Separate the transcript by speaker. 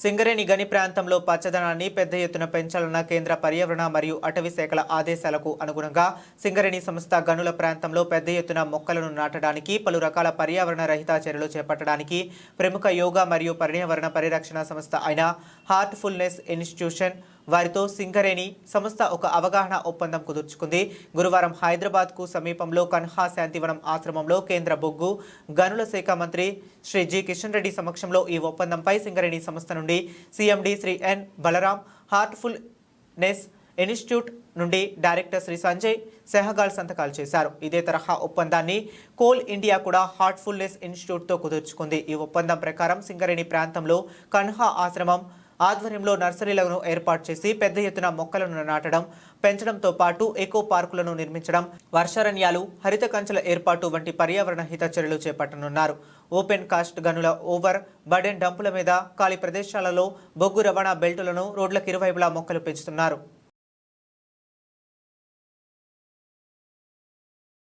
Speaker 1: సింగరేణి గని ప్రాంతంలో పచ్చదనాన్ని పెద్ద ఎత్తున పెంచాలన్న కేంద్ర పర్యావరణ మరియు అటవీ శాఖల ఆదేశాలకు అనుగుణంగా సింగరేణి సంస్థ గనుల ప్రాంతంలో పెద్ద ఎత్తున మొక్కలను నాటడానికి పలు రకాల పర్యావరణ రహిత చర్యలు చేపట్టడానికి ప్రముఖ యోగా మరియు పర్యావరణ పరిరక్షణ సంస్థ అయిన హార్ట్ఫుల్నెస్ ఇన్స్టిట్యూషన్ వారితో సింగరేణి సంస్థ ఒక అవగాహన ఒప్పందం కుదుర్చుకుంది. గురువారం హైదరాబాద్కు సమీపంలో కన్హా శాంతివనం ఆశ్రమంలో కేంద్ర బొగ్గు గనుల శాఖ మంత్రి శ్రీ జి కిషన్ రెడ్డి సమక్షంలో ఈ ఒప్పందంపై సింగరేణి సంస్థ నుండి CMD Shri N Balaram Heartfulness Institute నుండి డైరెక్టర్ శ్రీ సంజయ్ సెహగాల్ సంతకాలు చేశారు. ఇదే తరహా ఒప్పందాన్ని కోల్ ఇండియా కూడా హార్ట్ఫుల్నెస్ ఇన్స్టిట్యూట్తో కుదుర్చుకుంది. ఈ ఒప్పందం ప్రకారం సింగరేణి ప్రాంతంలో కన్హా ఆశ్రమం ఆధ్వర్యంలో నర్సరీలను ఏర్పాటు చేసి పెద్ద ఎత్తున మొక్కలను నాటడం పెంచడంతో పాటు ఎకో పార్కులను నిర్మించడం వర్షారణ్యాలు హరిత కంచెల ఏర్పాటు వంటి పర్యావరణ హిత చర్యలు చేపట్టనున్నారు. ఓపెన్ కాస్ట్ గనుల ఓవర్ బడెన్ డంపుల మీద ఖాళీ ప్రదేశాలలో బొగ్గు రవాణా బెల్టులను రోడ్లకు ఇరువైపులా మొక్కలు పెంచుతున్నారు.